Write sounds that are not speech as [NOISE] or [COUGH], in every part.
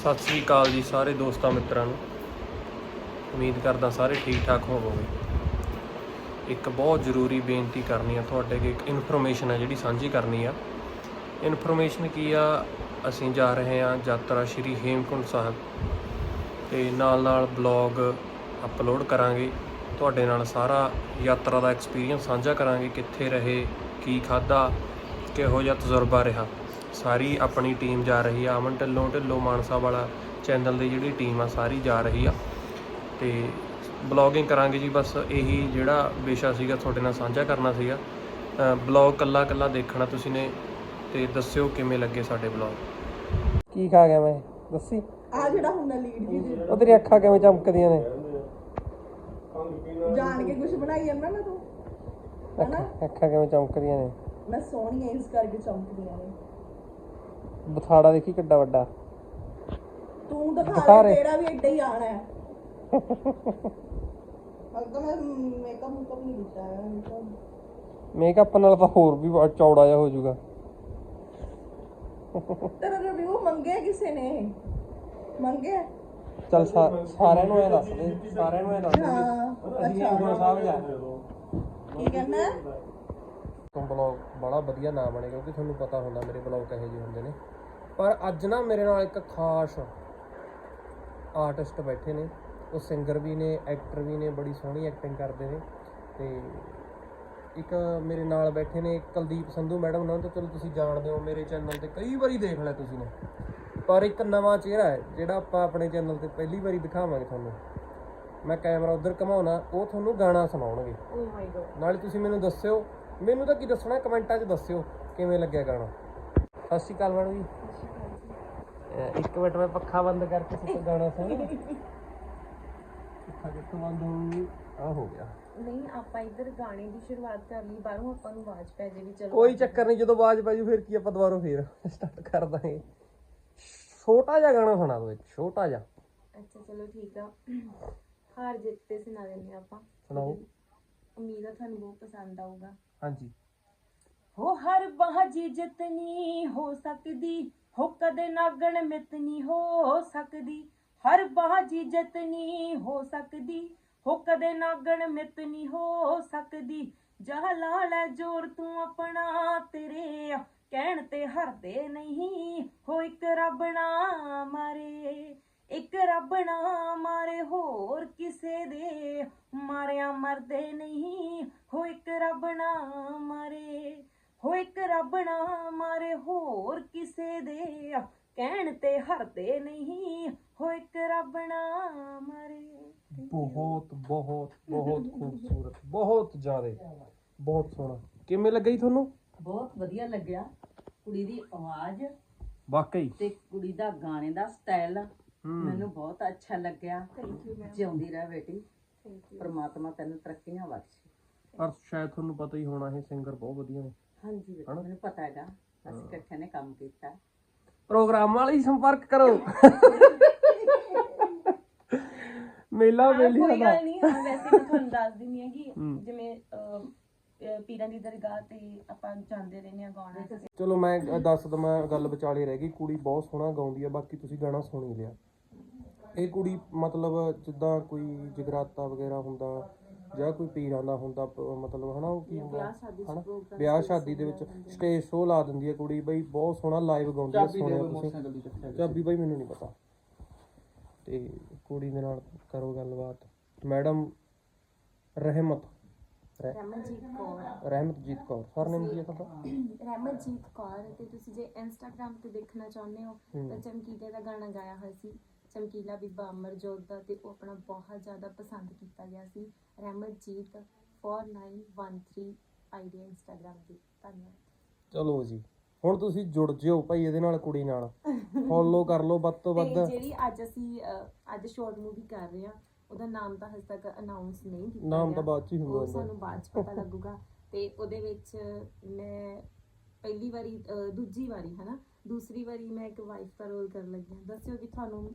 ਸਤਿ ਸ੍ਰੀ ਅਕਾਲ ਜੀ ਸਾਰੇ ਦੋਸਤਾਂ ਮਿੱਤਰਾਂ ਨੂੰ। ਉਮੀਦ ਕਰਦਾ ਸਾਰੇ ਠੀਕ ਠਾਕ ਹੋਵੋਗੇ। ਇੱਕ ਬਹੁਤ ਜ਼ਰੂਰੀ ਬੇਨਤੀ ਕਰਨੀ ਆ ਤੁਹਾਡੇ ਅੱਗੇ, ਇੱਕ ਇਨਫੋਰਮੇਸ਼ਨ ਹੈ ਜਿਹੜੀ ਸਾਂਝੀ ਕਰਨੀ ਆ। ਇਨਫੋਰਮੇਸ਼ਨ ਕੀ ਆ? ਅਸੀਂ ਜਾ ਰਹੇ ਹਾਂ ਯਾਤਰਾ ਸ਼੍ਰੀ ਹੇਮਕੁੰਟ ਸਾਹਿਬ। ਤੇ ਨਾਲ ਨਾਲ ਬਲੌਗ ਅਪਲੋਡ ਕਰਾਂਗੇ। ਤੁਹਾਡੇ ਨਾਲ ਸਾਰਾ ਯਾਤਰਾ ਦਾ ਐਕਸਪੀਰੀਅੰਸ ਸਾਂਝਾ ਕਰਾਂਗੇ, ਕਿੱਥੇ ਰਹੇ, ਕੀ ਖਾਦਾ ਕਿਹੋ ਜਿਹਾ ਤਜਰਬਾ ਰਿਹਾ। ਸਾਰੀ ਆਪਣੀ ਟੀਮ ਜਾ ਰਹੀ ਆ। ਅਮਨ ਢਿੱਲੋਂ ਢਿੱਲੋਂ ਮਾਨਸਾ ਵਾਲਾ ਚੈਨਲ ਦੀ ਜਿਹੜੀ ਟੀਮ ਆ ਸਾਰੀ ਜਾ ਰਹੀ ਆ। ਤੇ ਬਲੌਗਿੰਗ ਕਰਾਂਗੇ ਜੀ ਬਸ ਇਹੀ ਜਿਹੜਾ ਵਿਸ਼ਾ ਸੀਗਾ ਤੁਹਾਡੇ ਨਾਲ ਸਾਂਝਾ ਕਰਨਾ ਸੀਗਾ। ਬਲੌਗ ਕੱਲਾ ਕੱਲਾ ਦੇਖਣਾ ਤੁਸੀਂ ਨੇ ਤੇ ਦੱਸਿਓ ਕਿਵੇਂ ਲੱਗੇ ਸਾਡੇ ਬਲੌਗ ਕੀ ਖਾ ਗਿਆ ਮੈਂ? ਦੱਸੀ। ਆ ਜਿਹੜਾ ਹੁੰਦਾ ਲੀਡ ਜੀ ਦੇ ਉਹ ਤੇਰੀ ਅੱਖਾਂ ਕਿਵੇਂ ਚਮਕਦੀਆਂ ਨੇ? ਜਾਣ ਕੇ ਕੁਝ ਬਣਾਈ ਜਾਂਦਾ ਨਾ ਤੂੰ? ਹਨਾ? ਅੱਖਾਂ ਕਿਵੇਂ ਚਮਕਦੀਆਂ ਨੇ? ਮੈਂ ਸੋਹਣੀ ਐ ਇਸ ਕਰਕੇ ਚਮਕਦੀਆਂ ਨੇ। ਬਥਾੜਾ ਦੇਖੀ ਕਿੱਡਾ ਵੱਡਾ। ਤੂੰ ਦਿਖਾ ਦੇ ਰਹੇ। ਤੇਰਾ ਵੀ ਏਡਾ ਹੀ ਆਣਾ ਹੈ। [LAUGHS] ਮੈਂ ਮੇਕਅਪ ਮੁਕਅਪ ਨਹੀਂ ਕੀਤਾ ਹੈ ਮੇਕਅਪ ਨਾਲ ਤਾਂ ਹੋਰ ਵੀ ਬਹੁਤ ਚੌੜਾ ਜਿਹਾ ਹੋ ਜਾਊਗਾ। ਤੇਰਾ ਰਿਵਿਊ ਮੰਗਿਆ ਕਿਸੇ ਨੇ? ਮੰਗਿਆ ਚੱਲ ਸਾ- ਸਾਰਿਆਂ ਨੂੰ ਇਹ ਦੱਸ ਦੇ ਸਾਰਿਆਂ ਨੂੰ ਇਹ ਦੱਸ ਦੇ ਹਾਂ ਅਸੀਂ ਅੱਛਾ। ਗੁਰੂ ਸਾਹਿਬ ਜਾ ਕੀ ਕਹਿੰਦਾ? ਤੋਂ ਬਲੌਗ ਵਧੀਆ ਨਾਮ ਬਣੇ ਕਿਉਂਕਿ ਤੁਹਾਨੂੰ ਪਤਾ ਹੁੰਦਾ ਮੇਰੇ ਬਲੌਗ ਕਹੇ ਜਿਹੇ ਹੁੰਦੇ ਨੇ। ਪਰ ਅੱਜ ਨਾ ਮੇਰੇ ਨਾਲ ਇੱਕ ਖਾਸ ਆਰਟਿਸਟ ਬੈਠੇ ਨੇ। ਉਹ ਸਿੰਗਰ ਵੀ ਨੇ ਐਕਟਰ ਵੀ ਨੇ ਬੜੀ ਸੋਹਣੀ ਐਕਟਿੰਗ ਕਰਦੇ ਨੇ। ਤੇ ਇੱਕ ਮੇਰੇ ਨਾਲ ਬੈਠੇ ਨੇ ਕੁਲਦੀਪ ਸੰਧੂ ਮੈਡਮ ਉਹਨਾਂ ਨੂੰ ਤਾਂ ਚਲੋ ਤੁਸੀਂ ਜਾਣਦੇ ਹੋ ਮੇਰੇ ਚੈਨਲ ਤੇ ਕਈ ਵਾਰੀ ਦੇਖ ਲਿਆ ਤੁਸੀਂ ਨੇ। ਪਰ ਇੱਕ ਨਵਾਂ ਚਿਹਰਾ ਹੈ ਜਿਹੜਾ ਆਪਾਂ ਆਪਣੇ ਚੈਨਲ ਤੇ ਪਹਿਲੀ ਵਾਰੀ ਦਿਖਾਵਾਂਗੇ ਤੁਹਾਨੂੰ। ਮੈਂ ਕੈਮਰਾ ਉਧਰ ਘਮਾਉਣਾ ਉਹ ਤੁਹਾਨੂੰ ਗਾਣਾ ਸੁਣਾਉਣਗੇ। ਓ ਮਾਈ ਗॉड ਨਾਲੇ ਤੁਸੀਂ ਮੈਨੂੰ ਦੱਸਿਓ ਮੈਨੂੰ ਤਾਂ ਕੀ ਦੱਸਣਾ ਕਮੈਂਟਾਂ 'ਚ ਦੱਸਿਓ ਕਿਵੇਂ ਲੱਗਿਆ ਗਾਣਾ। ਸਤਿ ਸ਼੍ਰੀ ਅਕਾਲ ਮੈਡਮ ਜੀ। ਅਹ ਇੱਕ ਮਿੰਟ ਮੈਂ ਪੱਖਾ ਬੰਦ ਕਰਕੇ ਸਿੱਧਾ ਗਾਣਾ ਸੁਣ। ਪੱਖਾ ਕਿੱਥੋਂ ਬੰਦ ਹੋਊ? ਆ ਹੋ ਗਿਆ। ਨਹੀਂ ਆਪਾਂ ਇੱਧਰ ਗਾਣੇ ਦੀ ਸ਼ੁਰੂਆਤ ਕਰ ਲਈ ਬਾਹਰੋਂ ਆਪਾਂ ਨੂੰ ਆਵਾਜ਼ ਪੈ ਜੇ ਵੀ ਚਲੋ ਕੋਈ ਚੱਕਰ ਨਹੀਂ ਜਦੋਂ ਆਵਾਜ਼ ਪੈ ਜੂ ਫਿਰ ਕੀ ਆਪਾਂ ਦੁਬਾਰਾ ਫੇਰ ਸਟਾਰਟ ਕਰ ਦਾਂਗੇ ਛੋਟਾ ਜਿਹਾ ਗਾਣਾ ਸੁਣਾ ਦਿਓ ਇੱਕ ਛੋਟਾ ਜਿਹਾ। ਅੱਛਾ ਚਲੋ ਠੀਕ ਆ। ਹਾਰ ਜਿੱਤ ਤੇ ਸੁਣਾ ਦਿੰਦੇ ਹਾਂ ਆਪਾਂ। ਸੁਣਾਓ। ਉਮੀਦ ਆ ਤੁਹਾਨੂੰ ਬਹੁਤ ਪਸੰਦ ਆਊਗਾ। ਹਾਂਜੀ। ਹੋ ਹਰ ਬਾਜੀ ਜਿਤਨੀ ਹੋ ਸਕਦੀ, ਹੋ ਕਦੇ ਨਾਗਣ ਮਿਤਨੀ ਹੋ ਸਕਦੀ। ਹਰ ਬਾਜੀ ਜਿਤਨੀ ਹੋ ਸਕਦੀ, ਹੋ ਕਦੇ ਨਾਗਣ ਮਿਤਨੀ ਹੋ ਸਕਦੀ। ਜਹ ਲਾ ਜੋਰ ਤੂੰ ਆਪਣਾ, ਤੇਰੇ ਕਹਿਣ ਤੇ ਹਰਦੇ ਨਹੀਂ। ਹੋ ਇੱਕ ਰੱਬ ਨਾ ਮਾਰੇ, ਇੱਕ ਰੱਬ ਨਾ ਮਾਰੇ, ਹੋਰ ਕਿਸੇ ਦੇ ਮਾਰਿਆ ਮਰਦੇ ਨਹੀਂ। ਹੋ ਇੱਕ ਰੱਬ ਨਾ ਮਾਰੇ ਹੋ ਇੱਕ ਰੱਬ ਨਾ ਮਾਰੇ ਹੋਰ ਕਿਸੇ ਦੇ ਕਹਿਣ ਤੇ ਹਰਦੇ ਨਹੀਂ ਹੋ ਇੱਕ ਰੱਬ ਨਾ ਮਾਰੇ। ਬਹੁਤ ਬਹੁਤ ਬਹੁਤ ਖੂਬਸੂਰਤ ਬਹੁਤ ਜ਼ਿਆਦੇ ਬਹੁਤ ਸੋਹਣਾ। ਕਿਵੇਂ ਲੱਗਾ ਜੀ ਤੁਹਾਨੂੰ? ਬਹੁਤ ਵਧੀਆ ਲੱਗਿਆ। ਕੁੜੀ ਦੀ ਆਵਾਜ਼ ਵਾਕਈ। ਤੇ ਕੁੜੀ ਦਾ ਗਾਣੇ ਦਾ ਸਟਾਈਲ ਮੈਨੂੰ ਬਹੁਤ ਅੱਛਾ ਲੱਗਿਆ। ਜਿਉਂਦੀ ਰਹਿ ਬੇਟੀ। ਪ੍ਰਮਾਤਮਾ ਤੈਨੂੰ ਤਰੱਕੀਆਂ ਬਖਸ਼ੇ। ਪਰ ਸ਼ਾਇਦ ਤੁਹਾਨੂੰ ਪਤਾ ਹੀ ਹੋਣਾ ਇਹ ਸਿੰਗਰ ਬਹੁਤ ਵਧੀਆ ਨੇ। ਹਾਂਜੀ ਬੇਟਾ ਹਨਾ? ਮੈਨੂੰ ਪਤਾ ਹੈਗਾ। ਅਸੀਂ ਇਕੱਠੇ ਨੇ ਕੰਮ ਕੀਤਾ। ਪ੍ਰੋਗਰਾਮ ਵਾਲੇ ਹੀ ਸੰਪਰਕ ਕਰੋ। ਮੇਲਾ ਮੇਲੀ ਕੋਈ ਦਾ ਗੱਲ ਨਹੀਂ ਹਾਂ ਵੈਸੇ ਮੈਂ ਤੁਹਾਨੂੰ ਦੱਸ ਦਿੰਦੀ ਹਾਂ ਕਿ ਹੂੰ। ਜਿਵੇਂ ਅਹ, ਅਹ, ਪੀਰਾਂ ਦੀ ਦਰਗਾਹ ਤੇ ਆਪਾਂ ਜਾਂਦੇ ਰਹਿੰਦੇ ਆ ਗਾਉਣਾ। ਚਲੋ ਮੈਂ ਅ, ਦੱਸ ਦਵਾਂ ਗੱਲ ਵਿਚਾਲੇ ਰਹਿ ਗਈ। ਕੁੜੀ ਬਹੁਤ ਸੋਹਣਾ ਗਾਉਂਦੀ ਆ ਬਾਕੀ ਤੁਸੀਂ ਗਾਣਾ ਸੁਣ ਹੀ ਲਿਆ। ਇਹ ਕੁੜੀ ਮਤਲਬ ਜਿੱਦਾਂ ਕੋਈ ਜਗਰਾਤਾ ਵਗੈਰਾ ਹੁੰਦਾ ਜਾਂ ਕੋਈ ਪੀਰਾਂ ਦਾ ਹੁੰਦਾ ਪ- ਮਤਲਬ ਹਨਾ ਉਹ ਕੀ ਹੁੰਦਾ ਹਨਾ ਵਿਆਹ ਸ਼ਾਦੀ ਦੇ ਵਿੱਚ ਸਟੇਜ ਸ਼ੋਅ ਲਾ ਦਿੰਦੀ ਹੈ ਕੁੜੀ ਬਈ ਬਹੁਤ ਸੋਹਣਾ ਲਾਈਵ ਗਾਉਂਦੀ ਹੈ ਸੁਣਿਆ ਤੁਸੀਂ। ਚਾਬੀ ਬਈ ਮੈਨੂੰ ਨਹੀਂ ਪਤਾ। ਤੇ ਕੁੜੀ ਦੇ ਨਾਲ ਕਰੋ ਗੱਲਬਾਤ। ਮੈਡਮ ਰਹਿਮਤ ਰਹਿ- ਰਮਨਜੀਤ ਕੌਰ। ਰਹਿਮਤਜੀਤ ਕੌਰ ਸਰਨੇਮ ਕੀ ਹੈ ਤੁਹਾਡਾ? ਰਮਨਜੀਤ ਕੌਰ ਤੇ ਤੁਸੀਂ ਜੇ ਇੰਸਟਾਗ੍ਰam ਤੇ ਦੇਖਣਾ ਚਾਹੁੰਦੇ ਹੋ। ਤਾਂ ਚਮਕੀਲੇ ਦਾ ਗਾਣਾ ਗਾਇਆ ਹੋਇਆ ਸੀ। ਚਮਕੀਲਾ ਬੀਬਾ ਅਮਰਜੋਤ ਦਾ ਤੇ ਉਹ ਆਪਣਾ ਬਹੁਤ ਜ਼ਿਆਦਾ ਪਸੰਦ ਕੀਤਾ ਗਿਆ ਸੀ। ਰਮਨਜੀਤ 4913 ਆਈਡੀ ਇੰਸਟਾਗ੍ਰam ਦੀ ਧੰਨਵਾਦ। ਚਲੋ ਜੀ ਹੁਣ ਤੁਸੀਂ ਜੁੜ ਜਿਓ ਭਾਈ ਇਹਦੇ ਨਾਲ ਕੁੜੀ ਨਾਲ। ਫੋਲੋ ਕਰ ਲਓ ਵੱਧ ਤੋਂ ਵੱਧ। ਤੇ ਜਿਹੜੀ ਅੱਜ ਅਸੀਂ ਅ, ਅੱਜ ਸ਼ਾਰਟ ਮੂਵੀ ਕਰ ਰਹੇ ਹਾਂ ਉਹਦਾ ਨਾਮ ਤਾਂ ਹਜੇ ਤੱਕ ਅਨਾਉਂਸ ਨਹੀਂ ਕੀਤਾ ਨਾਮ ਗਿਆ। ਤਾਂ ਬਾਅਦ ਚ ਹੀ ਹੋਊਗਾ ਉਹ। ਸਾਨੂੰ ਬਾਅਦ ਚ ਪਤਾ ਲੱਗੂਗਾ। ਤੇ ਉਹਦੇ ਵਿੱਚ ਮੈਂ ਪਹਿਲੀ ਵਾਰੀ ਅ, ਦੂਜੀ ਵਾਰੀ ਹਨਾ? ਦੂਸਰੀ ਵਾਰੀ ਮੈਂ ਇੱਕ ਵਾਈਫ ਦਾ ਰੋਲ ਕਰਨ ਲੱਗੀ ਹਾਂ। ਦੱਸਿਓ ਕਿ ਤੁਹਾਨੂੰ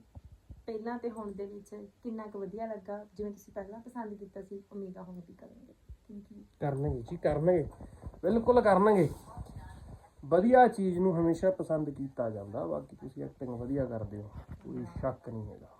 ਪਹਿਲਾਂ ਤੇ ਹੁਣ ਦੇ ਵਿੱਚ ਕਿੰਨਾ ਕੁ ਵਧੀਆ ਲੱਗਾ, ਜਿਵੇਂ ਤੁਸੀਂ ਪਹਿਲਾਂ ਪਸੰਦ ਕੀਤਾ ਸੀ, ਉਮੀਦ ਆ ਹੁਣ ਵੀ ਕਰੋਗੇ ਥੈਂਕ ਯੂ ਕਰਨਗੇ ਜੀ, ਕਰਨਗੇ। ਬਿਲਕੁਲ ਕਰਨਗੇ। ਵਧੀਆ ਚੀਜ਼ ਨੂੰ ਹਮੇਸ਼ਾ ਪਸੰਦ ਕੀਤਾ ਜਾਂਦਾ, ਬਾਕੀ ਤੁਸੀਂ ਐਕਟਿੰਗ ਵਧੀਆ ਕਰਦੇ ਹੋ, ਕੋਈ ਸ਼ੱਕ ਨਹੀਂ ਹੈਗਾ।